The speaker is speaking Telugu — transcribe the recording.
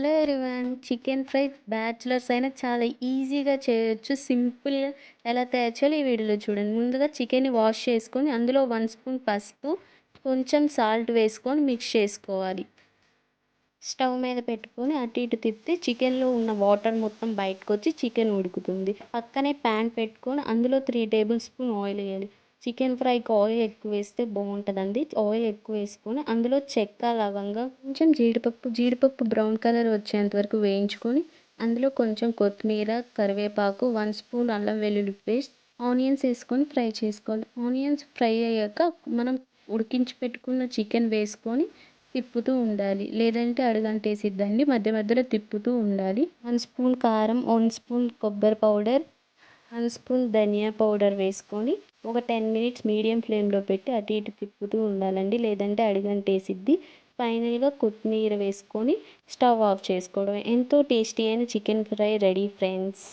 Hello everyone chicken fry bachelors అయినా చాలా ఈజీగా చేయొచ్చు సింపుల్గా ఎలా తయారు చేయాలో ఈ వీడియోలో చూడండి. ముందుగా చికెన్ని వాష్ చేసుకొని అందులో వన్ స్పూన్ పసుపు కొంచెం సాల్ట్ వేసుకొని మిక్స్ చేసుకోవాలి. స్టవ్ మీద పెట్టుకొని అటు ఇటు తిప్పితే చికెన్లో ఉన్న వాటర్ మొత్తం బయటకు వచ్చి చికెన్ ఉడుకుతుంది. పక్కనే ప్యాన్ పెట్టుకొని అందులో త్రీ టేబుల్ స్పూన్ ఆయిల్ వేయాలి. చికెన్ ఫ్రైకి ఆయిల్ ఎక్కువ వేస్తే బాగుంటుందండి. ఆయిల్ ఎక్కువ వేసుకొని అందులో చెక్క లవంగా కొంచెం జీడిపప్పు జీడిపప్పు బ్రౌన్ కలర్ వచ్చేంత వరకు వేయించుకొని అందులో కొంచెం కొత్తిమీర కరివేపాకు వన్ స్పూన్ అల్లం వెల్లుల్లి పేస్ట్ ఆనియన్స్ వేసుకొని ఫ్రై చేసుకోవాలి. ఆనియన్స్ ఫ్రై అయ్యాక మనం ఉడికించి పెట్టుకున్న చికెన్ వేసుకొని తిప్పుతూ ఉండాలి. లేదంటే అడుగంటేసిద్దండి మధ్య మధ్యలో తిప్పుతూ ఉండాలి. వన్ స్పూన్ కారం వన్ స్పూన్ కొబ్బరి పౌడర్ వన్ స్పూన్ ధనియా పౌడర్ వేసుకొని ఒక టెన్ మినిట్స్ మీడియం ఫ్లేమ్లో పెట్టి అటు ఇటు తిప్పుతూ ఉండాలండి. లేదంటే అడుగంటేసిద్ది. ఫైనల్గా కొత్తిమీర వేసుకొని స్టవ్ ఆఫ్ చేసుకోవడం ఎంతో టేస్టీ అయిన చికెన్ ఫ్రై రెడీ ఫ్రెండ్స్.